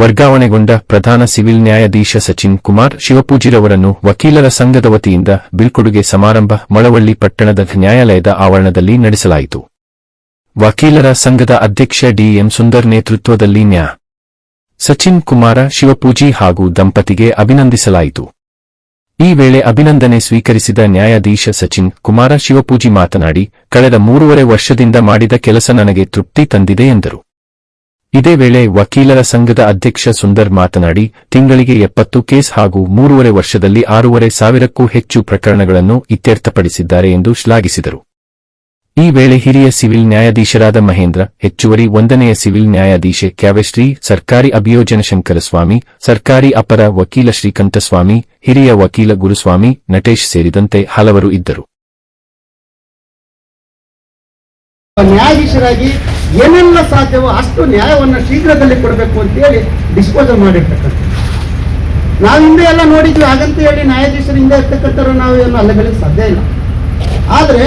ವರ್ಗಾವಣೆಗೊಂಡ ಪ್ರಧಾನ ಸಿವಿಲ್ ನ್ಯಾಯಾಧೀಶ ಸಚಿನ್ ಕುಮಾರ್ ಶಿವಪೂಜಿರವರನ್ನು ವಕೀಲರ ಸಂಘದ ವತಿಯಿಂದ ಬೀಳ್ಕೊಡುಗೆ ಸಮಾರಂಭ ಮಳವಳ್ಳಿ ಪಟ್ಟಣದ ನ್ಯಾಯಾಲಯದ ಆವರಣದಲ್ಲಿ ನಡೆಸಲಾಯಿತು. ವಕೀಲರ ಸಂಘದ ಅಧ್ಯಕ್ಷ ಡಿಎಂ ಸುಂದರ್ ನೇತೃತ್ವದಲ್ಲಿ ನ್ಯಾ. ಸಚಿನ್ ಕುಮಾರ ಶಿವಪೂಜಿ ಹಾಗೂ ದಂಪತಿಗೆ ಅಭಿನಂದಿಸಲಾಯಿತು. ಈ ವೇಳೆ ಅಭಿನಂದನೆ ಸ್ವೀಕರಿಸಿದ ನ್ಯಾಯಾಧೀಶ ಸಚಿನ್ ಕುಮಾರ ಶಿವಪೂಜಿ ಮಾತನಾಡಿ, ಕಳೆದ ಮೂರುವರೆ ವರ್ಷದಿಂದ ಮಾಡಿದ ಕೆಲಸ ನನಗೆ ತೃಪ್ತಿ ತಂದಿದೆ ಎಂದರು. ಇದೇ ವೇಳೆ ವಕೀಲರ ಸಂಘದ ಅಧ್ಯಕ್ಷ ಸುಂದರ್ ಮಾತನಾಡಿ, ತಿಂಗಳಿಗೆ ಎಪ್ಪತ್ತು ಕೇಸ್ ಹಾಗೂ ಮೂರುವರೆ ವರ್ಷದಲ್ಲಿ ಆರೂವರೆ ಸಾವಿರಕ್ಕೂ ಹೆಚ್ಚು ಪ್ರಕರಣಗಳನ್ನು ಇತ್ಯರ್ಥಪಡಿಸಿದ್ದಾರೆ ಎಂದು ಶ್ಲಾಘಿಸಿದರು. ಈ ವೇಳೆ ಹಿರಿಯ ಸಿವಿಲ್ ನ್ಯಾಯಾಧೀಶರಾದ ಮಹೇಂದ್ರ, ಹೆಚ್ಚುವರಿ ಒಂದನೆಯ ಸಿವಿಲ್ ನ್ಯಾಯಾಧೀಶೆ ಕ್ಯಾವೆಶ್ರೀ, ಸರ್ಕಾರಿ ಅಭಿಯೋಜನ ಶಂಕರಸ್ವಾಮಿ, ಸರ್ಕಾರಿ ಅಪರ ವಕೀಲ ಶ್ರೀಕಂಠಸ್ವಾಮಿ, ಹಿರಿಯ ವಕೀಲ ಗುರುಸ್ವಾಮಿ, ನಟೇಶ್ ಸೇರಿದಂತೆ ಹಲವರು ಇದ್ದರು. ಏನೆಲ್ಲ ಸಾಧ್ಯವೋ ಅಷ್ಟು ನ್ಯಾಯವನ್ನು ಶೀಘ್ರದಲ್ಲಿ ಕೊಡಬೇಕು ಅಂತೇಳಿ ಡಿಸ್ಪೋಸಲ್ ಮಾಡಿರ್ತಕ್ಕಂಥ ನಾವು ಹಿಂದೆ ಎಲ್ಲ ನೋಡಿದ್ವಿ, ಹಾಗಂತ ಹೇಳಿ ನ್ಯಾಯಾಧೀಶರ ಹಿಂದೆ ಇರ್ತಕ್ಕಂಥವ್ರು ನಾವು ಏನು ಅಲ್ಲಗಳಿಗೆ ಸಾಧ್ಯ ಇಲ್ಲ. ಆದರೆ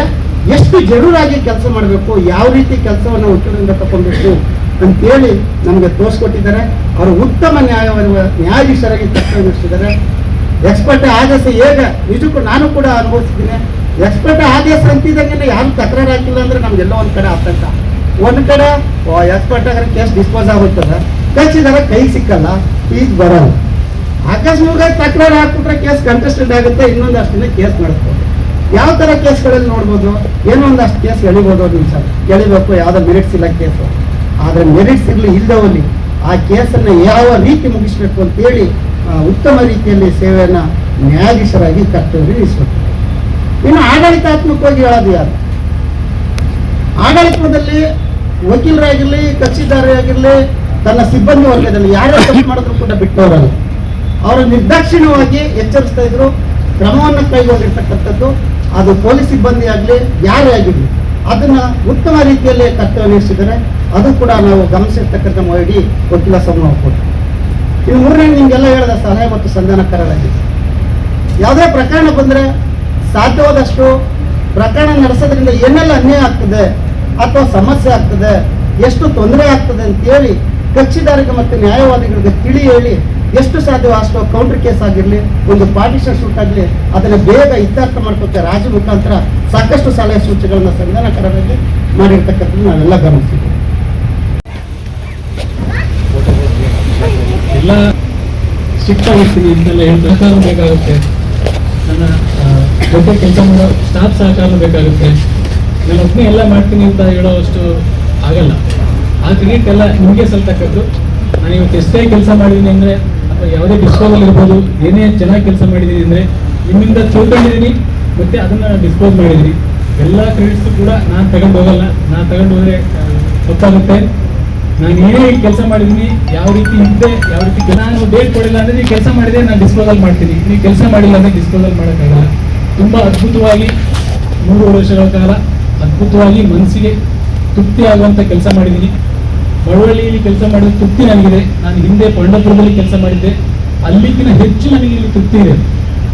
ಎಷ್ಟು ಜರೂರಾಗಿ ಕೆಲಸ ಮಾಡಬೇಕು, ಯಾವ ರೀತಿ ಕೆಲಸವನ್ನು ಉತ್ತರದಿಂದ ತಗೊಳ್ಬೇಕು ಅಂತೇಳಿ ನಮಗೆ ತೋರಿಸ್ಕೊಟ್ಟಿದ್ದಾರೆ. ಅವರು ಉತ್ತಮ ನ್ಯಾಯವನ್ನು, ನ್ಯಾಯಾಧೀಶರಾಗಿ ಕೆಲಸ ನಡೆಸಿದ್ದಾರೆ. ಎಕ್ಸ್ಪರ್ಟ್ ಆದೇಶ ಹೇಗೆ, ನಿಜಕ್ಕೂ ನಾನು ಕೂಡ ಅನುಭವಿಸಿದ್ದೀನಿ. ಎಕ್ಸ್ಪರ್ಟ್ ಆದೇಶ ಅಂತಿದ್ದಂಗೆ ಯಾರು ತಕರಾರು ಹಾಕಿಲ್ಲ ಅಂದ್ರೆ ನಮ್ಗೆಲ್ಲೋ ಒಂದ್ ಕಡೆ ಆತಂಕ. ಒಂದ್ ಕಡೆ ಎಕ್ಸ್ಪರ್ಟ್ ಆದ್ರೆ ಕೇಸ್ ಡಿಸ್ಪೋಸ್ ಆಗೋಯ್ತದ ಕಚ್ಚಿದಾಗ ಕೈ ಸಿಕ್ಕಲ್ಲ ಫೀಸ್ ಬರಲ್ಲ. ಆಕಸ್ಮಿಕವಾಗಿ ತಕರಾರು ಹಾಕ್ಬಿಟ್ರೆ ಕೇಸ್ ಕಂಟೆಸ್ಟೆಡ್ ಆಗುತ್ತೆ ಇನ್ನೊಂದಷ್ಟು ದಿನ ಕೇಸ್ ನಡೆಸ್ಬೋದು ಯಾವ ತರ ಕೇಸ್ಗಳಲ್ಲಿ ನೋಡ್ಬೋದು? ಏನೋ ಒಂದಷ್ಟು ಕೇಸ್ ಎಳಿಬೋದು ಸರ್ ಎಳಿಬೇಕು, ಯಾವ್ದೋ ಮೆರಿಟ್ಸ್ ಇಲ್ಲ ಕೇಸು ಆದ್ರೆ ಮೆರಿಟ್ಸ್ ಇರ್ಲಿ ಇಲ್ದವಲ್ಲಿ ಆ ಕೇಸನ್ನ ಯಾವ ರೀತಿ ಮುಗಿಸ್ಬೇಕು ಅಂತ ಹೇಳಿ ಉತ್ತಮ ರೀತಿಯಲ್ಲಿ ಸೇವೆಯನ್ನ ನ್ಯಾಯಾಧೀಶರಾಗಿ ಕರ್ತವ್ಯ ನಿರ್ವಹಿಸಬೇಕು ಇನ್ನು ಆಡಳಿತಾತ್ಮಕವಾಗಿ ಹೇಳೋದು ಯಾರು? ಆಡಳಿತದಲ್ಲಿ ವಕೀಲರಾಗಿರ್ಲಿ ಕಕ್ಷಿದಾರರಾಗಿರ್ಲಿ ತನ್ನ ಸಿಬ್ಬಂದಿ ವರ್ಗದಲ್ಲಿ ಯಾರೇ ತಪ್ಪು ಮಾಡಿದ್ರು ಕೂಡ ಬಿಟ್ಟವರಲ್ಲ ಅವರು ನಿರ್ದಾಕ್ಷಿಣ್ಯವಾಗಿ ಎಚ್ಚರಿಸ್ತಾ ಇದ್ರು. ಕ್ರಮವನ್ನು ಕೈಗೊಂಡಿರ್ತಕ್ಕಂಥದ್ದು, ಅದು ಪೊಲೀಸ್ ಸಿಬ್ಬಂದಿ ಆಗಲಿ, ಯಾರೇ ಆಗಿರಲಿ, ಅದನ್ನ ಉತ್ತಮ ರೀತಿಯಲ್ಲಿ ಕರ್ತವ್ಯ ನಿರ್ವಹಿಸಿದರೆ ಅದು ಕೂಡ ನಾವು ಗಮನಿಸಿರ್ತಕ್ಕಂಥ ಮಾಡಿ ವಕೀಲ ಸಮೂಹ ಕೊಟ್ಟು ಇನ್ನು ಮೂರನೇ, ನಿಮ್ಗೆಲ್ಲ ಹೇಳಿದ ಸಲಹೆ ಮತ್ತು ಸಂಧಾನಕಾರರಾಗಿ ಯಾವುದೇ ಪ್ರಕರಣ ಬಂದರೆ ಸಾಧ್ಯವಾದಷ್ಟು ಪ್ರಕರಣ ನಡೆಸೋದ್ರಿಂದ ಏನೆಲ್ಲ ಅನ್ಯಾಯ ಆಗ್ತದೆ ಅಥವಾ ಸಮಸ್ಯೆ ಆಗ್ತದೆ, ಎಷ್ಟು ತೊಂದರೆ ಆಗ್ತದೆ ಅಂತೇಳಿ ಕಕ್ಷಿದಾರಿಗೆ ಮತ್ತು ನ್ಯಾಯವಾದಿಗಳಿಗೆ ತಿಳಿ ಹೇಳಿ ಎಷ್ಟು ಸಾಧ್ಯವೋ ಅಷ್ಟು ಕೌಂಟರ್ ಕೇಸ್ ಆಗಿರಲಿ, ಒಂದು ಪಾರ್ಟಿಷನ್ ಶೂಟ್ ಆಗಲಿ, ಅದನ್ನು ಬೇಗ ಇತ್ಯರ್ಥ ಮಾಡ್ಕೊಕ್ಕೆ ರಾಜ ಮುಖಾಂತರ ಸಾಕಷ್ಟು ಸಲಹೆ ಸೂಚನೆಗಳನ್ನ ಸಂಧಾನಕರರಾಗಿ ಮಾಡಿರ್ತಕ್ಕಂಥದ್ದು ನಾವೆಲ್ಲ ಗಮನಿಸಿದ್ದೀವಿ. ಎಲ್ಲ ಸಿಕ್ತ ಇದನ್ನೆಲ್ಲ ಹೇಳಿ ಸಹಕಾರ ಬೇಕಾಗುತ್ತೆ. ನನ್ನ ದೊಡ್ಡ ಕೆಲಸ ಮಾಡೋ ಸ್ಟಾಫ್ ಸಹಕಾರ ಬೇಕಾಗುತ್ತೆ. ಒಬ್ಬನೇ ಎಲ್ಲ ಮಾಡ್ತೀನಿ ಅಂತ ಹೇಳೋವಷ್ಟು ಆಗಲ್ಲ. ಆ ಕ್ರೆಡಿಟ್ ಎಲ್ಲ ನಿಮಗೆ ಸಲ್ತಕ್ಕದ್ದು ನಾನು ಇವತ್ತು ಎಷ್ಟೇ ಕೆಲಸ ಮಾಡಿದ್ದೀನಿ ಅಂದರೆ, ಅಥವಾ ಯಾವುದೇ ಡಿಸ್ಪೋಸಲ್ ಇರ್ಬೋದು, ಏನೇ ಚೆನ್ನಾಗಿ ಕೆಲಸ ಮಾಡಿದ್ದೀನಿ ಅಂದರೆ, ನಿಮ್ಮಿಂದ ತಿಳ್ಕೊಂಡಿದ್ದೀನಿ, ಮತ್ತೆ ಅದನ್ನು ಡಿಸ್ಪೋಸ್ ಮಾಡಿದ್ದೀನಿ. ಎಲ್ಲ ಕ್ರೆಡಿಟ್ಸು ಕೂಡ ನಾನು ತಗೊಂಡು ಹೋಗಲ್ಲ. ನಾನು ತಗೊಂಡು ಹೋದರೆ ತಪ್ಪಾಗುತ್ತೆ. ನಾನು ಏನೇ ಕೆಲಸ ಮಾಡಿದ್ದೀನಿ, ಯಾವ ರೀತಿ ಇದ್ದೆ ಯಾವ ರೀತಿ ನಾನು ಡೇಟ್ ಕೊಡಿಲ್ಲ ಅಂದರೆ ನೀವು ಕೆಲಸ ಮಾಡಿದೆ ನಾನು ಡಿಸ್ಪೋಸಲ್ ಮಾಡ್ತೀನಿ. ನೀವು ಕೆಲಸ ಮಾಡಿಲ್ಲ ಅಂದರೆ ಡಿಸ್ಪೋಸಲ್ ಮಾಡೋಕ್ಕಾಗಲ್ಲ. ತುಂಬ ಅದ್ಭುತವಾಗಿ ಮೂರು ವರ್ಷಗಳ ಕಾಲ ಅದ್ಭುತವಾಗಿ ಮನಸ್ಸಿಗೆ ತೃಪ್ತಿ ಆಗುವಂತ ಕೆಲಸ ಮಾಡಿದ್ದೀನಿ. ಮಳವಳ್ಳಿಯಲ್ಲಿ ಕೆಲಸ ಮಾಡಿದ ತೃಪ್ತಿ ನನಗಿದೆ. ನಾನು ಹಿಂದೆ ಪಂಡಪುರದಲ್ಲಿ ಕೆಲಸ ಮಾಡಿದ್ದೆ. ಅಲ್ಲಿಗಿನ ಹೆಚ್ಚು ನನಗೆ ಇಲ್ಲಿ ತೃಪ್ತಿ ಇದೆ.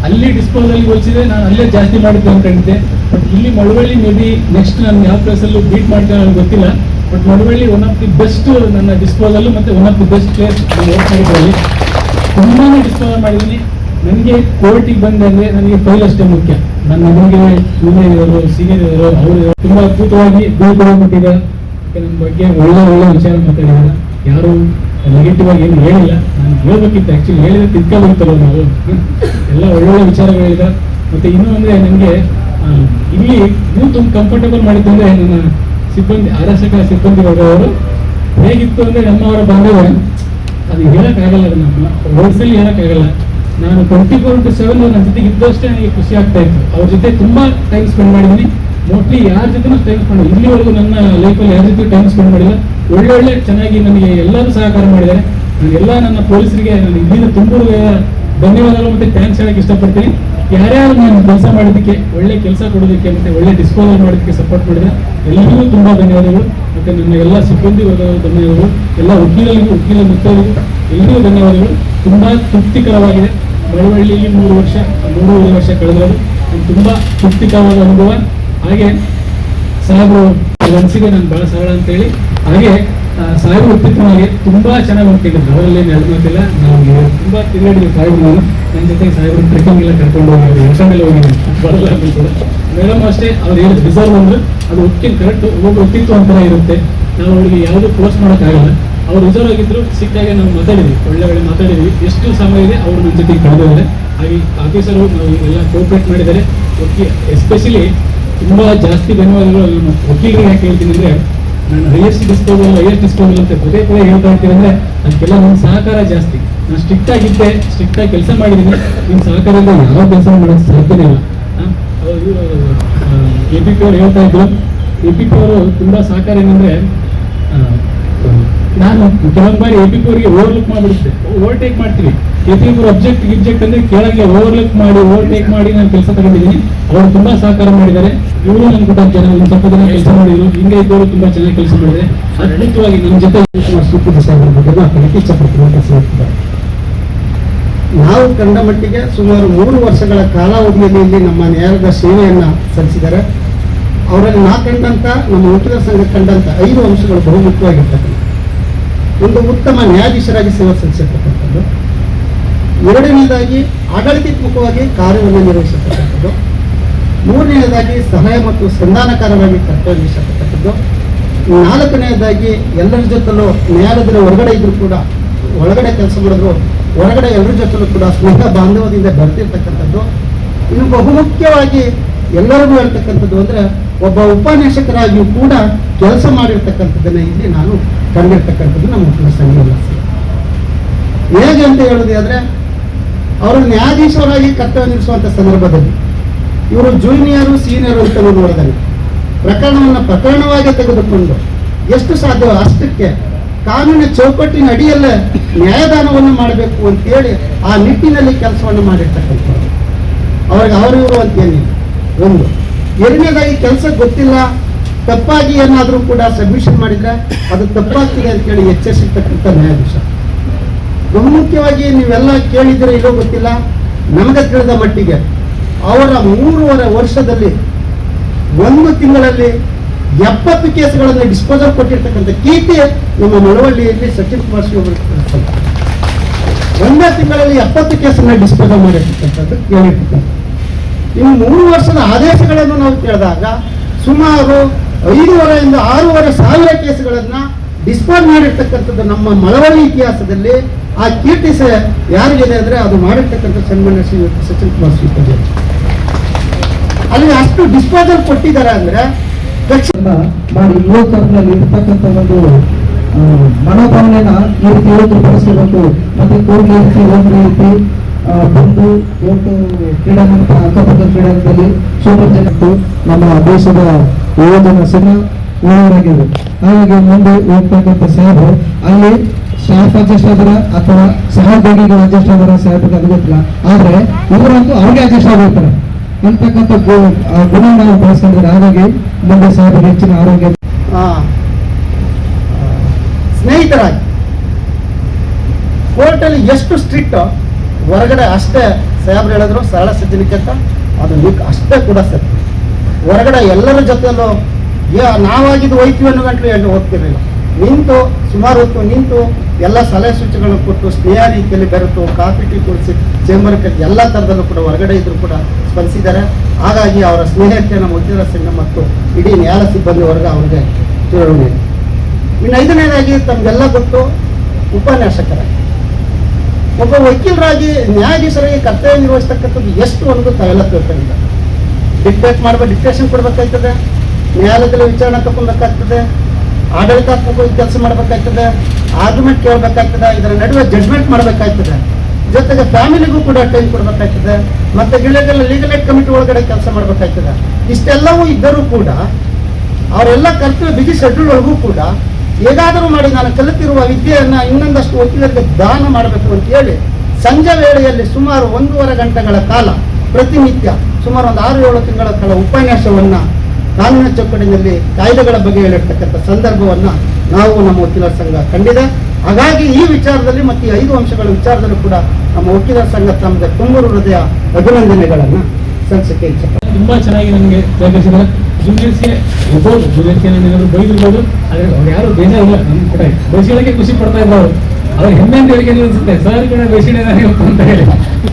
ಅಲ್ಲಿ ಡಿಸ್ಪೋಸಲ್ ಹೋಲಿಸಿದೆ ನಾನು ಅಲ್ಲೇ ಜಾಸ್ತಿ ಮಾಡಿದ್ದೆ ಅನ್ಕೊಂಡಿದ್ದೆ ಬಟ್ ಇಲ್ಲಿ ಮಳವಳ್ಳಿ ಮೇ ಬಿ ನೆಕ್ಸ್ಟ್ ನಾನು ಯಾವ ಪ್ಲೇಸಲ್ಲೂ ಬೀಟ್ ಮಾಡ್ತೇನೆ ನನಗೆ ಗೊತ್ತಿಲ್ಲ. But Malavalli one of the best ನನ್ನ ಡಿಸ್ಪೋಸಲ್ ಮತ್ತೆ one of the best place ನಾನು ವರ್ಕ್ ಮಾಡಿದ್ರಲ್ಲಿ. ತುಂಬಾನೇ ಡಿಸ್ಪೋಸಲ್ ಮಾಡಿದ್ದೀನಿ. ನನಗೆ ಕೋರ್ಟಿಗೆ ಬಂದೆ ನನಗೆ ಫೈಲ್ ಅಷ್ಟೇ ಮುಖ್ಯ. ನನ್ನ ಜೂನಿಯರ್ ಇರೋರು ಸೀನಿಯರ್ ಇರೋರು ಅವರು ತುಂಬಾ ಅದ್ಭುತವಾಗಿ ಬೀಳ್ಕೊಡ್ಬಿಟ್ಟಿದೆ ಮತ್ತೆ ನಮ್ಮ ಬಗ್ಗೆ ಒಳ್ಳೆ ಒಳ್ಳೆ ವಿಚಾರ ಮಾತಾಡಿದ್ದಾರೆ. ಯಾರು ನೆಗೆಟಿವ್ ಆಗಿ ಏನು ಹೇಳಿಲ್ಲ. ನಾನು ಹೇಳ್ಬೇಕಿತ್ತು ಆಕ್ಚುಲಿ ಹೇಳಿದ್ರೆ ತಿದ್ಕೊಂಡ್ಬಿಡ್ತಾರೆ ನಾವು ಎಲ್ಲ ಒಳ್ಳೊಳ್ಳೆ ವಿಚಾರಗಳಿದೆ ಮತ್ತೆ ಇನ್ನೂ ಅಂದ್ರೆ ನನಗೆ ಇಲ್ಲಿ ಇನ್ನೂ ತುಂಬ ಕಂಫರ್ಟಬಲ್ ಮಾಡಿದ್ದು ಅಂದ್ರೆ ನನ್ನ ಸಿಬ್ಬಂದಿ ಆರಕ್ಷಕ ಸಿಬ್ಬಂದಿ ಅವರು. ಹೇಗಿತ್ತು ಅಂದ್ರೆ ನಮ್ಮವರ ಬಂದವರು ಅದು ಹೇಳಕ್ಕಾಗಲ್ಲ ಅದನ್ನ. ವರ್ಡ್ಸಲ್ಲಿ ಹೇಳಕ್ಕಾಗಲ್ಲ. ನಾನು ಟ್ವೆಂಟಿ ಫೋರ್ ಇಂಟು ಸೆವೆನ್ ನನ್ನ ಜೊತೆಗೆ ಇದ್ದಷ್ಟೇ ನನಗೆ ಖುಷಿ ಆಗ್ತಾ ಇತ್ತು. ಅವ್ರ ಜೊತೆ ತುಂಬಾ ಟೈಮ್ ಸ್ಪೆಂಡ್ ಮಾಡಿದ್ದೀನಿ. ಮೋಸ್ಟ್ಲಿ ಯಾರ ಜೊತೆ ಟೈಮ್ ಸ್ಪೆಂಡ್ ಇಲ್ಲಿವರೆಗೂ ನನ್ನ ಲೈಫಲ್ಲಿ ಯಾರ ಜೊತೆ ಟೈಮ್ ಸ್ಪೆಂಡ್ ಮಾಡಿಲ್ಲ. ಒಳ್ಳೆ ಒಳ್ಳೆ ಚೆನ್ನಾಗಿ ನನಗೆ ಎಲ್ಲರೂ ಸಹಕಾರ ಮಾಡಿದ್ದಾರೆ. ಎಲ್ಲ ನನ್ನ ಪೊಲೀಸರಿಗೆ ನಾನು ಇಲ್ಲಿಂದ ತುಂಬ ಧನ್ಯವಾದಗಳು ಮತ್ತೆ ಥ್ಯಾಂಕ್ಸ್ ಹೇಳೋಕೆ ಇಷ್ಟಪಡ್ತೀನಿ. ಯಾರ್ಯಾರು ನಾನು ಕೆಲಸ ಮಾಡೋದಕ್ಕೆ ಒಳ್ಳೆ ಕೆಲಸ ಕೊಡೋದಕ್ಕೆ ಮತ್ತೆ ಒಳ್ಳೆ ಡಿಸ್ಪೋಸಲ್ ಮಾಡೋದಕ್ಕೆ ಸಪೋರ್ಟ್ ಮಾಡಿದ್ರೆ, ಎಲ್ಲರಿಗೂ ತುಂಬಾ ಧನ್ಯವಾದಗಳು. ಮತ್ತೆ ನನ್ನ ಎಲ್ಲ ಸಿಬ್ಬಂದಿ ವರ್ಗದ ಧನ್ಯವಾದಗಳು. ಎಲ್ಲ ವಕೀಲರಿಗೂ, ವಕೀಲ ಮುಖ್ಯರಿಗೂ ಎಲ್ಲರಿಗೂ ಧನ್ಯವಾದಗಳು. ತುಂಬಾ ತೃಪ್ತಿಕರವಾಗಿದೆ. ಮಳವಳ್ಳಿಯಲ್ಲಿ ಮೂರು ವರ್ಷ, ಮೂರುವರೆ ವರ್ಷ ಕಳೆದವರು. ತುಂಬ ತೃಪ್ತಿಕರವಾದ ಅನುಭವ. ಹಾಗೆ ಸಾಹೇಬರು ಅನ್ಸಿದೆ ನಾನು ಬಹಳ ಸರಳ ಅಂತೇಳಿ ಹಾಗೆ ಸಾಹೇಬರು ಸಾಹೇಬ್ರು ತುಂಬ ಚೆನ್ನಾಗಿ ಹೋಗ್ತಿದ್ರು ಅವರಲ್ಲಿ ನೆಲಮಾತಿಲ್ಲ ನಾವು ತುಂಬಾ ತಿರುಗಾಡಿದ್ವಿ ಸಾಹೇಬರು ನಾನು ನನ್ನ ಜೊತೆಗೆ ಸಾಹೇಬರು ಟ್ರೆಕ್ಕಿಂಗ್ ಎಲ್ಲ ಕರ್ಕೊಂಡು ಹೋಗಿದ್ರು ಎಷ್ಟೊಂದೆಲ್ಲ ಹೋಗಿದ್ದೀನಿ ಬರಲ್ಲ ಕೂಡ. ಮೇಡಮ್ ಅಷ್ಟೇ, ಅವ್ರು ಹೇಳಿದ್ರು ರಿಸರ್ವ್ ಅಂದ್ರೆ ಅದು ಒಪ್ಪಿಗೆ ಕರೆಕ್ಟ್ ಹೋಗಿ ವ್ಯಕ್ತಿತ್ವ ಒಂಥರ ಇರುತ್ತೆ. ನಾವು ಅವ್ರಿಗೆ ಯಾವುದು ಫೋರ್ಸ್ ಮಾಡೋಕ್ಕಾಗಲ್ಲ. ಅವ್ರು ರಿಸರ್ವ್ ಆಗಿದ್ರು ಸಿಕ್ಕಾಗ ನಾವು ಮಾತಾಡಿದ್ವಿ. ಒಳ್ಳೆ ಒಳ್ಳೆ ಮಾತಾಡಿದ್ವಿ. ಎಷ್ಟು ಸಮಯ ಇದೆ ಅವ್ರು ನಮ್ಮ ಜೊತೆಗೆ ಕಳೆದಿದ್ದಾರೆ ಹಾಗೆ ಆಫೀಸರು ನಾವು ಎಲ್ಲ ಕೋಪ್ರೇಟ್ ಮಾಡಿದ್ದಾರೆ. ಎಸ್ಪೆಷಲಿ ತುಂಬ ಜಾಸ್ತಿ ಧನ್ಯವಾದಗಳು. ನಮ್ಮ ಯಾಕೆ ಹೇಳ್ತೀನಿ ಅಂದರೆ, ನಾನು ಹೈಯೆಸ್ಟ್ ಡಿಸ್ಪೋಸಲ್ ಹೈಯೆಸ್ಟ್ ಡಿಸ್ಪೋಸಲ್ ಅಂತ ಪದೇ ಪದೇ ಹೇಳ್ತಾ ಇರ್ತೀನಿ ಅಂದರೆ, ಅದಕ್ಕೆಲ್ಲ ನಿಮ್ಮ ಸಹಕಾರ ಜಾಸ್ತಿ. ನಾನು ಸ್ಟ್ರಿಕ್ಟ್ ಆಗಿದ್ದೆ ಸ್ಟ್ರಿಕ್ಟ್ ಆಗಿ ಕೆಲಸ ಮಾಡಿದ್ದೀನಿ. ನಿಮ್ಮ ಸಹಕಾರದಿಂದ ಯಾವ ಕೆಲಸ ಮಾಡೋಕ್ಕೆ ಸಾಧ್ಯನೇ ಇಲ್ಲ. ಎ ಪಿ ಪಿ ಅವರು ಹೇಳ್ತಾ ಇದ್ರು. ಎ ಪಿ ಪಿ ಅವರು ತುಂಬ ಸಹಕಾರ ಏನಂದ್ರೆ ನಾನು ಕೆಲವೊಂದು ಬಾರಿ ಎ ಅವರಿಗೆ ಓವರ್ಲುಕ್ ಮಾಡಿಬಿಡುತ್ತೆ. ಓವರ್ಟೇಕ್ ಮಾಡ್ತೀವಿ. ಎ ಅಬ್ಜೆಕ್ಟ್ ಗಿಬ್ಜೆಕ್ಟ್ ಅಂದ್ರೆ ಕೆಳಗೆ ಓವರ್ಲುಕ್ ಮಾಡಿ ಓವರ್ಟೇಕ್ ಮಾಡಿ ನಾನು ಕೆಲಸ ತಗೊಂಡಿದ್ದೀನಿ. ಅವರು ತುಂಬಾ ಸಹಕಾರ ಮಾಡಿದ್ದಾರೆ. ಇವರು ನನ್ ಕೂಡ ಜನ ಸ್ವಲ್ಪ ಜನ ಕೆಲಸ ಮಾಡಿದ್ರು. ಹಿಂಗೆ ಇದ್ದವರು ತುಂಬಾ ಚೆನ್ನಾಗಿ ಕೆಲಸ ಮಾಡಿದೆ ಅದ್ಭುತವಾಗಿ ನಮ್ಮ ಜೊತೆ ಬಗ್ಗೆ ಇಷ್ಟಪಡ್ತೀನಿ. ನಾವು ಕಂಡ ಮಟ್ಟಿಗೆ ಸುಮಾರು ಮೂರು ವರ್ಷಗಳ ಕಾಲಾವಧಿಯಲ್ಲಿ ನಮ್ಮ ನ್ಯಾಯಾಲಯದ ಸೇವೆಯನ್ನ ಸಲ್ಲಿಸಿದ್ದಾರೆ. ಅವರಲ್ಲಿ ನಾ ಕಂಡಂತ, ನಮ್ಮ ಹುಟ್ಟಿದ ಸಂಘ ಕಂಡಂತ ಐದು ಅಂಶಗಳು ಬಹುಮುಖ್ಯವಾಗಿರ್ತಕ್ಕಂಥ ಒಂದು ಉತ್ತಮ ನ್ಯಾಯಾಧೀಶರಾಗಿ ಸೇವೆ ಸಲ್ಲಿಸಿರ್ತಕ್ಕಂಥದ್ದು ಎರಡನೇದಾಗಿ ಆಡಳಿತಾತ್ಮಕವಾಗಿ ಕಾರ್ಯವನ್ನು ನಿರ್ವಹಿಸತಕ್ಕಂಥದ್ದು ಮೂರನೆಯದಾಗಿ ಸಹಾಯ ಮತ್ತು ಸಂಧಾನಕಾರವಾಗಿ ಕರ್ತವ್ಯ ನಿರ್ವಹಿಸತಕ್ಕಂಥದ್ದು ನಾಲ್ಕನೆಯದಾಗಿ ಎಲ್ಲರ ಜೊತೆಲೂ ನ್ಯಾಯಾಲಯದ ಹೊರಗಡೆ ಇದ್ರು ಕೂಡ, ಒಳಗಡೆ ಕೆಲಸ ಮಾಡಿದ್ರು, ಹೊರಗಡೆ ಎಲ್ಲರ ಜೊತೆಲೂ ಕೂಡ ಸ್ನೇಹ ಬಾಂಧವ್ಯದಿಂದ ಬೆರೆತಿರ್ತಕ್ಕಂಥದ್ದು ಇನ್ನು ಬಹುಮುಖ್ಯವಾಗಿ ಎಲ್ಲರಿಗೂ ಹೇಳ್ತಕ್ಕಂಥದ್ದು ಅಂದ್ರೆ, ಒಬ್ಬ ಉಪನ್ಯಾಸಕರಾಗಿಯೂ ಕೂಡ ಕೆಲಸ ಮಾಡಿರ್ತಕ್ಕಂಥದ್ದನ್ನ ಇಲ್ಲಿ ನಾನು ಕಂಡಿರ್ತಕ್ಕಂಥದ್ದು ನಮ್ಮ ವಕೀಲರ ಸಂಘ ಹೇಗೆ ಅಂತ ಹೇಳಿದೆ ಆದ್ರೆ, ಅವರು ನ್ಯಾಯಾಧೀಶರಾಗಿ ಕರ್ತವ್ಯ ನಿರ್ವಹಿಸುವಂತ ಸಂದರ್ಭದಲ್ಲಿ ಇವರು ಜೂನಿಯರು ಸೀನಿಯರು ಅಂತ ನೋಡಿದಾಗ ಪ್ರಕರಣವನ್ನು ಪ್ರಕರಣವಾಗಿ ತೆಗೆದುಕೊಂಡು ಎಷ್ಟು ಸಾಧ್ಯವೋ ಅಷ್ಟಕ್ಕೆ ಕಾನೂನಿನ ಚೌಕಟ್ಟಿನ ಅಡಿಯಲ್ಲೇ ನ್ಯಾಯದಾನವನ್ನು ಮಾಡಬೇಕು ಅಂತೇಳಿ ಆ ನಿಟ್ಟಿನಲ್ಲಿ ಕೆಲಸವನ್ನು ಮಾಡಿರ್ತಕ್ಕಂಥವ್ರು. ಅವ್ರಿಗೆ ಅವರು ಅಂತ ಏನಿಲ್ಲ. ಒಂದು, ಎರಡನೇದಾಗಿ ಕೆಲಸ ಗೊತ್ತಿಲ್ಲ. ತಪ್ಪಾಗಿ ಏನಾದರೂ ಕೂಡ ಸಬ್ಮಿಷನ್ ಮಾಡಿದ್ರೆ ಅದು ತಪ್ಪಾಗ್ತಿದೆ ಅಂತೇಳಿ ಎಚ್ಚರಿಸಿರ್ತಕ್ಕಂಥ ನ್ಯಾಯಾಧೀಶ ಬಹುಮುಖ್ಯವಾಗಿ ನೀವೆಲ್ಲ ಕೇಳಿದ್ರೆ ಇಲ್ಲೋ ಗೊತ್ತಿಲ್ಲ, ನಮಗೆ ತಿಳಿದ ಮಟ್ಟಿಗೆ ಅವರ ಮೂರುವರೆ ವರ್ಷದಲ್ಲಿ ಒಂದು ತಿಂಗಳಲ್ಲಿ ಎಪ್ಪತ್ತು ಕೇಸುಗಳನ್ನು ಡಿಸ್ಪೋಸಲ್ ಕೊಟ್ಟಿರ್ತಕ್ಕಂಥ ಕೀರ್ತಿ ನಮ್ಮ ಮಳವಳ್ಳಿಯಲ್ಲಿ ಸಚಿನ್ ಕುಮಾರ್. ಒಂದೇ ತಿಂಗಳಲ್ಲಿ ಎಪ್ಪತ್ತು ಕೇಸನ್ನು ಡಿಸ್ಪೋಸಲ್ ಮಾಡಿರ್ತಕ್ಕಂಥದ್ದು ಕೇಳಿರ್ತಕ್ಕಂಥ ಇನ್ನು ಮೂರು ವರ್ಷದ ಆದೇಶಗಳನ್ನು ನಾವು ಕೇಳಿದಾಗ ಸುಮಾರು ಐದೂವರೆಯಿಂದ ಆರೂವರೆ ಸಾವಿರ ಕೇಸ್ಗಳನ್ನ ಡಿಸ್ಪೋಸ್ ಮಾಡಿರ್ತಕ್ಕಂಥದ್ದು ನಮ್ಮ ಮಳವಳ್ಳಿ ಇತಿಹಾಸದಲ್ಲಿ ಆ ಕೀರ್ತಿ ಸ ಯಾರಿಗಿದೆ ಅಂದ್ರೆ ಅದು ಮಾಡಿರ್ತಕ್ಕಂಥ ಸನ್ಮಾನ್ಯ ಶ್ರೀ ಸಚಿನ್ ಕುಮಾರ್ ಶ್ರೀಪತಿ. ಅಲ್ಲಿ ಅಷ್ಟು ಡಿಸ್ಪೋಸಲ್ ಕೊಟ್ಟಿದ್ದಾರೆ ಅಂದ್ರೆ ದಕ್ಷಿಣ ಮಾಡಿ ಯುವಕರಲ್ಲಿ ಇರ್ತಕ್ಕಂಥ ಒಂದು ಈ ರೀತಿ ಮತ್ತೆ ಕೋರ್ಟ್ ರೀತಿ ಬಂದು ಇವತ್ತು ಕ್ರೀಡಾಂಗಣ ಅಕ್ಕಪಕ್ಕ ಕ್ರೀಡಾಂಗಣದಲ್ಲಿ ಸೂಪರ್ ನಮ್ಮ ದೇಶದ ಯುವಜನ ಸಿಂಹ ಉಳಿದವರಾಗಿದೆ ಹಾಗಾಗಿ ಮುಂದೆ ಹೋಗ್ತಕ್ಕಂಥ ಸಾಹೇಬರು, ಅಲ್ಲಿ ಸ್ಟಾಫ್ ಅಡ್ಜಸ್ಟ್ ಅಥವಾ ಸಹೋದ್ಯೋಗಿಗಳು ಅಡ್ಜಸ್ಟ್ ಆದ್ರ ಸಾಹೇಬ್ರಿಗೆ ಅದು ಗೊತ್ತಿಲ್ಲ. ಆದ್ರೆ ಇವರಂತೂ ಅವ್ರಿಗೆ ಅಡ್ಜಸ್ಟ್ ಆಗಿರ್ತಾರೆ ಅಂತಕ್ಕಂಥ ಗುಣ ನಾವು ಬಳಸ್ಕೊಂಡಿದ್ದಾರೆ. ಹಾಗಾಗಿ ಮುಂದೆ ಸಾಹೇಬರು ಹೆಚ್ಚಿನ ಆರೋಗ್ಯ ಸ್ನೇಹಿತರಾಗಿ ಕೋರ್ಟಲ್ಲಿ ಎಷ್ಟು ಸ್ಟ್ರಿಕ್ಟ್ ಹೊರಗಡೆ ಅಷ್ಟೇ ಸಾಹೇಬ್ರು ಹೇಳಿದ್ರು, ಸರಳ ಸಿದ್ಧಲಿಕ್ಕೆ ಅಂತ ಅದು ಲಿಕ್ ಅಷ್ಟೇ ಕೂಡ ಸತ್ಯ ಹೊರಗಡೆ ಎಲ್ಲರ ಜೊತೆಯಲ್ಲೂ ಯಾ ನಾವಾಗಿದ್ದು ಹೋಯ್ತೀವಿ ಅನ್ನೋ ಗಂಟಲು ಏನು ಹೋಗ್ತಿರ್ಲಿಲ್ಲ. ನಿಂತು, ಸುಮಾರು ಹೊತ್ತು ನಿಂತು, ಎಲ್ಲ ಸಲಹೆ ಸೂಚನೆಗಳನ್ನು ಕೊಟ್ಟು, ಸ್ನೇಹ ರೀತಿಯಲ್ಲಿ ಬೆರೆತು, ಕಾಫಿ, ಟೀ ಕುಡಿಸಿ, ಚೇಂಬರ್ ಕಟ್ಟಿ ಎಲ್ಲ ಥರದಲ್ಲೂ ಕೂಡ ಹೊರಗಡೆ ಇದ್ರು ಕೂಡ ಸ್ಪಂದಿಸಿದ್ದಾರೆ. ಹಾಗಾಗಿ ಅವರ ಸ್ನೇಹಕ್ಕೆ ನಮ್ಮ ವಕೀಲರ ಸಂಘ ಮತ್ತು ಇಡೀ ನ್ಯಾಯ ಸಿಬ್ಬಂದಿ ವರ್ಗ ಅವರಿಗೆ ತಿಳುವಳಿ ಇನ್ನು ಐದನೇದಾಗಿ ತಮಗೆಲ್ಲ ಗೊತ್ತು ಉಪನ್ಯಾಸಕರಾಗಿ ಒಬ್ಬ ವಕೀಲರಾಗಿ ನ್ಯಾಯಾಧೀಶರಾಗಿ ಕರ್ತವ್ಯ ನಿರ್ವಹಿಸ್ತಕ್ಕಂಥದ್ದು ಎಷ್ಟು ಒಂದು ತಾವೆಲ್ಲ ತಿಳ್ಕೊಂಡಿದ್ದಾರೆ ಡಿಕ್ಟೇಟ್ ಮಾಡಬೇಕು ಡಿಕ್ಟೇಷನ್ ಕೊಡ್ಬೇಕಾಗ್ತದೆ ನ್ಯಾಯಾಲಯದಲ್ಲಿ ವಿಚಾರಣೆ ತಗೊಬೇಕಾಗ್ತದೆ ಆಡಳಿತಾತ್ಮಕವಾಗಿ ಕೆಲಸ ಮಾಡಬೇಕಾಗ್ತದೆ ಆರ್ಗ್ಯುಮೆಂಟ್ ಕೇಳಬೇಕಾಗ್ತದೆ ಇದರ ನಡುವೆ ಜಡ್ಜ್ಮೆಂಟ್ ಮಾಡಬೇಕಾಗ್ತದೆ ಜೊತೆಗೆ ಫ್ಯಾಮಿಲಿಗೂ ಕೂಡ ಟೈಮ್ ಕೊಡಬೇಕಾಗ್ತದೆ ಮತ್ತೆ ಗಿಳೆಗಳ ಲೀಗಲ್ ಏಡ್ ಕಮಿಟಿ ಒಳಗಡೆ ಕೆಲಸ ಮಾಡಬೇಕಾಗ್ತದೆ ಇಷ್ಟೆಲ್ಲವೂ ಇದ್ದರೂ ಕೂಡ, ಅವರೆಲ್ಲ ಕರ್ತವ್ಯ ಬಿಗಿ ಶೆಡ್ಯೂಲ್ ಒಳಗೂ ಕೂಡ ಹೇಗಾದರೂ ಮಾಡಿ ನಾನು ಕಲಿತಿರುವ ವಿದ್ಯೆಯನ್ನ ಇನ್ನೊಂದಷ್ಟು ವಕೀಲರಿಗೆ ದಾನ ಮಾಡಬೇಕು ಅಂತ ಹೇಳಿ, ಸಂಜೆ ವೇಳೆಯಲ್ಲಿ ಸುಮಾರು ಒಂದೂವರೆ ಗಂಟೆಗಳ ಕಾಲ ಪ್ರತಿನಿತ್ಯ ಸುಮಾರು ಒಂದು ಆರು ಏಳು ತಿಂಗಳ ಕಾಲ ಉಪನ್ಯಾಸವನ್ನ ಕಾನೂನಿನ ಚೌಕಟ್ಟಿನಲ್ಲಿ ಕಾಯ್ದೆಗಳ ಬಗ್ಗೆ ಹೇಳಿರ್ತಕ್ಕಂಥ ಸಂದರ್ಭವನ್ನ ನಾವು ನಮ್ಮ ವಕೀಲರ ಸಂಘ ಕಂಡಿದೆ. ಹಾಗಾಗಿ ಈ ವಿಚಾರದಲ್ಲಿ ಮತ್ತು ಈ ಐದು ಅಂಶಗಳ ವಿಚಾರದಲ್ಲೂ ಕೂಡ ನಮ್ಮ ವಕೀಲರ ಸಂಘ ತಮಗೆ ತುಂಬು ಹೃದಯ ಅಭಿನಂದನೆಗಳನ್ನ ತುಂಬಾ ಚೆನ್ನಾಗಿ ನನಗೆ ಸಹಕರಿಸಿದ್ದಾರೆ ಜೂನಿಯರ್ಸ್ಗೆ ಇರ್ಬೋದು ಜೂನಿಯರ್ಸ್ಗೆ ನಾನು ಏನಾದ್ರು ಬೈದಿರ್ಬೋದು. ಆದರೆ ಅವ್ರು ಯಾರು ಬೇಜಾರಿಲ್ಲ ನಮ್ಮ ಕೂಡ ಬೈಸಿಡಕ್ಕೆ ಖುಷಿ ಪಡ್ತಾ ಇದ್ರು ಅವರು ಹೆಮ್ಮೆ ಅಂತ ಹೇಳಿಕೆ ಅನ್ಸುತ್ತೆ. ಸರ್ ಕೂಡ ಬೈಸಿಡಿದಾರೆ ಅಂತ ಹೇಳಿ.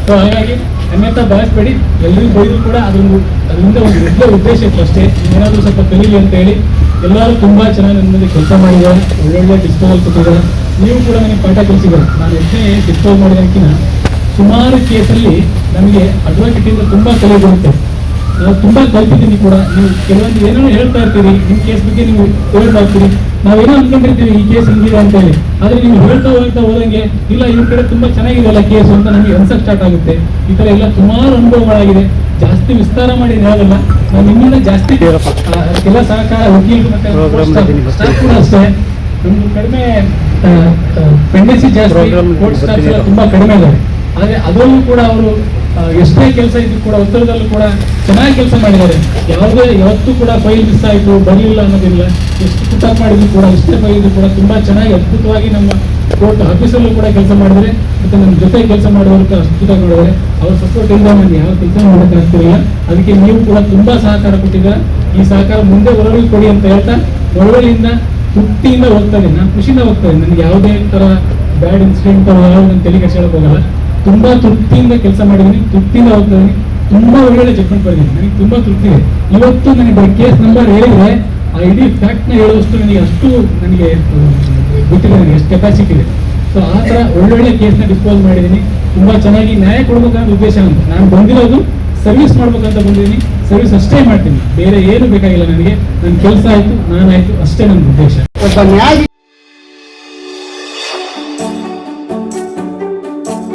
ಸೊ ಹಾಗಾಗಿ ಹೆಮ್ಮೆ ಅಂತ ಭಾವಿಸ್ಬೇಡಿ. ಎಲ್ಲರೂ ಬೈದ್ರು ಕೂಡ ಅದೊಂದು, ಅದರಿಂದ ಒಂದು ದೊಡ್ಡ ಉದ್ದೇಶ ಇತ್ತು ಅಷ್ಟೇ. ಏನಾದರೂ ಸ್ವಲ್ಪ ಕಲೀಲಿ ಅಂತ ಹೇಳಿ ಎಲ್ಲರೂ ತುಂಬಾ ಚೆನ್ನಾಗಿ ನನ್ನ ಮುಂದೆ ಕೆಲಸ ಮಾಡಿದ್ದಾರೆ. ಒಳ್ಳೊಳ್ಳೆ ಡಿಸ್ಕೋಲ್ ಕೊಟ್ಟಿದ್ದಾರೆ. ನೀವು ಕೂಡ ನನಗೆ ಪಾಠ ಕಲಿಸಿದ್ದಾರೆ. ನಾನು ಎಷ್ಟೇ ಡಿಸ್ಪೋಸ್ ಮಾಡಿದಕ್ಕಿಂತ ಸುಮಾರು ಕೇಸಲ್ಲಿ ನಮಗೆ ಅಡ್ವೊಕೇಟ್ ತುಂಬ ಕಲೆ ಬರುತ್ತೆ. ನಾವು ತುಂಬಾ ಕಲ್ತಿದ್ದೀನಿ ಕೂಡ. ನೀವು ಕೆಲವೊಂದು ಏನೋ ಹೇಳ್ತಾ ಇರ್ತೀರಿ ನಿಮ್ ಕೇಸ್ ಬಗ್ಗೆ ನೀವು ಹೇಳ್ತಾ ಇರ್ತೀರಿ ನಾವೇನೋ ಅನ್ಕೊಂಡಿರ್ತೀವಿ ಈ ಕೇಸ್ ಹಿಂಗಿದೆ ಅಂತ ಹೇಳಿ ಆದ್ರೆ ನೀವು ಹೇಳ್ತಾ ಹೋಗ್ತಾ ಹೋದಂಗೆ ಇಲ್ಲ ಇವ್ರ ಕಡೆ ತುಂಬಾ ಚೆನ್ನಾಗಿದೆಯಲ್ಲ ಕೇಸ್ ಅಂತ ನಮಗೆ ಅನ್ಸಕ್ ಸ್ಟಾರ್ಟ್ ಆಗುತ್ತೆ. ಈ ಥರ ಎಲ್ಲ ಸುಮಾರು ಅನುಭವಗಳಾಗಿದೆ. ಜಾಸ್ತಿ ವಿಸ್ತಾರ ಮಾಡಿ ಹೇಳಲ್ಲ ನಾನು ನಿಮ್ಮಿಂದ ಜಾಸ್ತಿ ಎಲ್ಲ ಕೆಲ ಸಹಕಾರ ವಕೀಲರು ಮತ್ತೆ ಕೂಡ ಅಷ್ಟೇ. ಕಡಿಮೆ ಪೆಂಡೆನ್ಸಿ ಜಾಸ್ತಿ ಕೋರ್ಟ್ ಸ್ಟಾಫ್ ಎಲ್ಲ ತುಂಬಾ ಕಡಿಮೆ ಇದ್ದಾರೆ ಆದ್ರೆ ಅದರಲ್ಲೂ ಕೂಡ ಅವರು ಎಷ್ಟೇ ಕೆಲಸ ಇದ್ರು ಕೂಡ ಉತ್ತರದಲ್ಲೂ ಕೂಡ ಚೆನ್ನಾಗಿ ಕೆಲಸ ಮಾಡಿದ್ದಾರೆ. ಯಾವುದೇ ಯಾವತ್ತೂ ಕೂಡ ಫೈಲ್ ಮಿಸ್ ಆಯಿತು, ಬರಲಿಲ್ಲ ಅನ್ನೋದಿಲ್ಲ. ಎಷ್ಟು ಪುಟಪ್ ಮಾಡಿದ್ರು ಕೂಡ ಎಷ್ಟೇ ಫೈಲ್ ಕೂಡ ತುಂಬಾ ಚೆನ್ನಾಗಿ ಅದ್ಭುತವಾಗಿ ನಮ್ಮ ಕೋರ್ಟ್ ಆಫೀಸಲ್ಲೂ ಕೂಡ ಕೆಲಸ ಮಾಡಿದರೆ ಮತ್ತೆ ನಮ್ಮ ಜೊತೆ ಕೆಲಸ ಮಾಡುವಂಥ ಅದ್ಭುತ ಮಾಡಿದರೆ ಅವ್ರ ಸಪೋರ್ಟ್ ಇಂದ ನಾನು ಯಾವ ಕೆಲಸ ಮಾಡೋಕ್ಕಾಗ್ತಿರಲಿಲ್ಲ ಅದಕ್ಕೆ ನೀವು ಕೂಡ ತುಂಬಾ ಸಹಕಾರ ಕೊಟ್ಟಿದ್ದೀರಾ. ಈ ಸಹಕಾರ ಮುಂದೆ ಒಳಗೆ ಕೊಡಿ ಅಂತ ಹೇಳ್ತಾ ಒಳಗಡೆಯಿಂದ ತೃಪ್ತಿಯಿಂದ ಹೋಗ್ತಾ ಇದ್ದೀನಿ. ನಾನು ಖುಷಿಯಿಂದ ಹೋಗ್ತಾ ಇದ್ದೀನಿ. ನನಗೆ ಯಾವುದೇ ತರ ಬ್ಯಾಡ್ ಇನ್ಸಿಡೆಂಟ್ ಯಾವ್ದು ನಾನು ತಲೆ ಕೆಡ್ಸ್ಕೊಳಕ್ ಹೋಗಲ್ಲ. ತುಂಬಾ ತೃಪ್ತಿಯಿಂದ ಕೆಲಸ ಮಾಡಿದ್ದೀನಿ ತೃಪ್ತಿಯಿಂದ ಹೋಗ್ತಾ ಇದ್ದೀನಿ ತುಂಬಾ ಒಳ್ಳೊಳ್ಳೆ ಬರೆದಿದ್ದೀನಿ. ನನಗೆ ತುಂಬಾ ತೃಪ್ತಿ ಇದೆ. ಇವತ್ತು ನನಗೆ ಕೇಸ್ ನಂಬರ್ ಹೇಳಿದ್ರೆ, ಆ ಇಡೀ ನ ಹೇಳುವಷ್ಟು ನನಗೆ ಅಷ್ಟು ನನಗೆ ಗೊತ್ತಿದೆ ನನಗೆ ಎಷ್ಟು ಕೆಪಾಸಿಟಿ ಇದೆ. ಸೊ ಆ ತರ ಒಳ್ಳೊಳ್ಳೆ ಕೇಸ್ನ ಡಿಸ್ಪೋಸ್ ಮಾಡಿದ್ದೀನಿ ತುಂಬಾ ಚೆನ್ನಾಗಿ ನ್ಯಾಯ ಕೊಡ್ಬೇಕನ್ನೋ ಉದ್ದೇಶ ಅಂತ ನಾನು ಬಂದಿರೋದು ಸರ್ವಿಸ್ ಮಾಡ್ಬೇಕಂತ ಬಂದಿದ್ದೀನಿ ಸರ್ವಿಸ್ ಅಷ್ಟೇ ಮಾಡ್ತೀನಿ. ಬೇರೆ ಏನು ಬೇಕಾಗಿಲ್ಲ ನನಗೆ. ನನ್ನ ಕೆಲಸ ಆಯ್ತು ನಾನಾಯ್ತು ಅಷ್ಟೇ ನನ್ನ ಉದ್ದೇಶ.